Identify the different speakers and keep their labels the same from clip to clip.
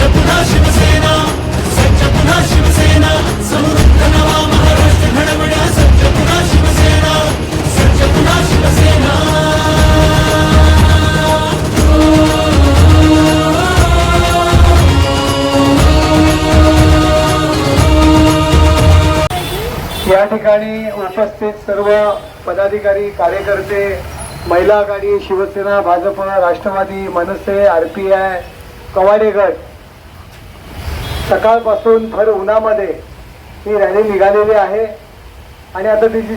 Speaker 1: सज्ज पुन्हा शिवसेना सज्ज पुन्हा शिवसेना समृद्ध नवा महाराष्ट्र घडवण्या सज्ज पुन्हा शिवसेना सज्ज पुन्हा शिवसेना.
Speaker 2: या ठिकाणी उपस्थित सर्व पदाधिकारी कार्यकर्ते महिला आघाडी Shivsena Bhajap Rashtravadi Manse R P I Kawade गट सकाळपासून भर उन्हामध्ये ही रॅली निघालेली आहे. आणि आता तिची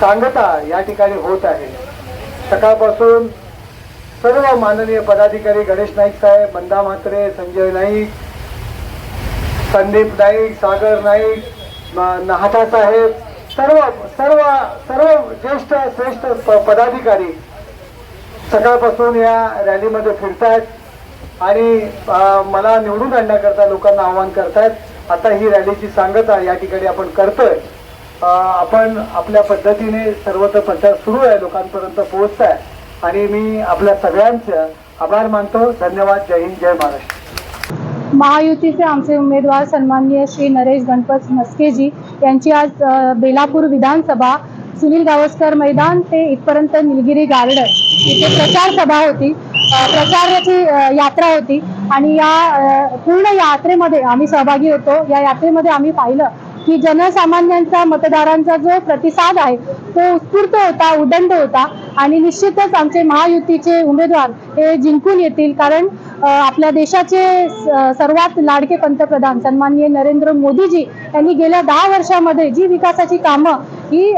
Speaker 2: सांगता या ठिकाणी होत आहे. सकाळपासून सर्व माननीय पदाधिकारी गणेश नाईक साहेब मंदा म्हात्रे संजय नाईक संदीप नाईक सागर नाईक म- साहेब सर्व सर्व सर्व ज्येष्ठ श्रेष्ठ प- पदाधिकारी सकाळपासून या रॅलीमध्ये फिरतायत. आणि मला निवडून आणण्याकरता लोकांना आवाहन करतायत. आता ही रॅलीची सांगता या ठिकाणी आपण करतोय. आपण आपल्या पद्धतीने सर्वत्र प्रचार सुरू आहे लोकांपर्यंत पोहोचताय. आणि मी आपल्या सगळ्यांचं आभार मानतो. धन्यवाद. जय हिंद जय महाराष्ट्र.
Speaker 3: महायुतीचे आमचे उमेदवार सन्माननीय श्री नरेश गणपत मस्केजी यांची आज बेलापूर विधानसभा सुनील गावस्कर मैदान ते इथपर्यंत निलगिरी गार्डन. इथे प्रचार सभा होती. प्रचाराची यात्रा होती. आणि या पूर्ण यात्रेमध्ये आम्ही सहभागी होतो. या यात्रेमध्ये आम्ही पाहिलं की जनसामान्यांचा मतदारांचा जो प्रतिसाद आहे तो उत्स्फूर्त होता उदंड होता. आणि निश्चितच आमचे महायुतीचे उमेदवार हे जिंकून येतील. कारण आपल्या देशाचे सर्वात लाडके पंतप्रधान सन्माननीय नरेंद्र मोदीजी यांनी गेल्या दहा वर्षामध्ये जी विकासाची कामं ही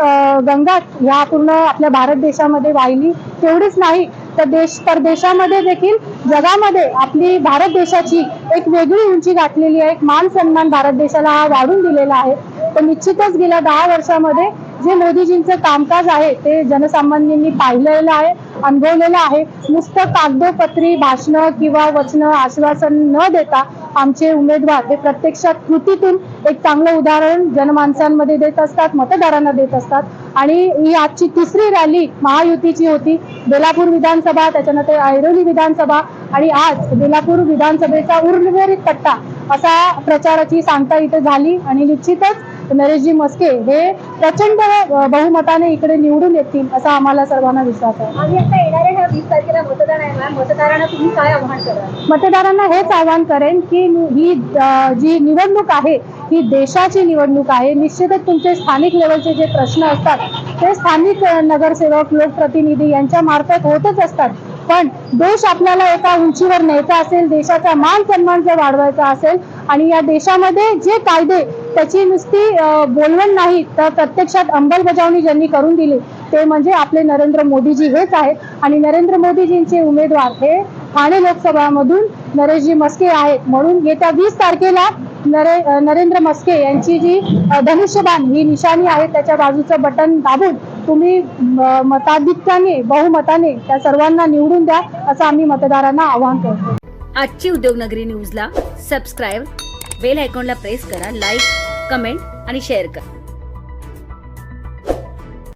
Speaker 3: गंगा ह्या पूर्ण आपल्या भारत देशामध्ये वाहिली तेवढीच नाही तर देश परदेशामध्ये देखील जगामध्ये आपली भारत देशाची एक वेगळी उंची गाठलेली आहे एक मान सन्मान भारत देशाला हा वाढून दिलेला आहे. तर निश्चितच गेल्या दहा वर्षामध्ये जे मोदीजींचं कामकाज आहे ते जनसामान्यांनी पाहिलेलं आहे. अनुभवलेलं आहे. नुसतं कागदोपत्री भाषणं किंवा वचनं आश्वासन न देता आमचे उमेदवार हे प्रत्यक्षात कृतीतून एक चांगलं उदाहरण जनमानसांमध्ये देत असतात मतदारांना देत असतात. आणि ही आजची तिसरी रॅली महायुतीची होती. बेलापूर विधानसभा त्याच्यानंतर ऐरोली विधानसभा आणि आज बेलापूर विधानसभेचा उर्वरित पट्टा असा प्रचाराची सांगता इथे झाली. आणि निश्चितच नरेशजी मस्के हे प्रचंड बहुमताने इकडे निवडून येतील असा आम्हाला सर्वांना विश्वास आहे.
Speaker 4: आणि आता येणाऱ्या ह्या वीस तारखेला मतदान आहे मतदारांना तुम्ही काय आव्हान कराल?
Speaker 3: मतदारांना हेच आवाहन करेन की ही जी निवडणूक आहे ही देशाची निवडणूक आहे निश्चितच तुमचे स्थानिक लेवलचे जे प्रश्न असतात ते स्थानिक नगरसेवक लोकप्रतिनिधी यांच्या मार्फत होतच असतात. पण देश आपल्याला एका उंचीवर न्यायचा असेल देशाचा मान सन्मान जर वाढवायचा असेल आणि या देशामध्ये जे कायदे त्याची नुसती बोलवण नाही तर प्रत्यक्षात अंमलबजावणी ज्यांनी करून दिली ते म्हणजे आपले नरेंद्र मोदीजी हेच आहेत. आणि नरेंद्र मोदीजींचे उमेदवार हे ठाणे लोकसभामधून नरेशजी मस्के आहेत. म्हणून येत्या वीस तारखेला नरे नरेंद्र मस्के यांची जी धनुष्यबाण ही निशाणी आहे त्याच्या बाजूचं बटन दाबून तुम्ही मताधिक्याने बहुमताने त्या सर्वांना निवडून द्या असं आम्ही मतदारांना आवाहन करतो.
Speaker 5: आजची उद्योगनगरी न्यूजला सबस्क्राईब बेल आयकॉनला प्रेस करा लाईक कमेंट आणि शेअर करा.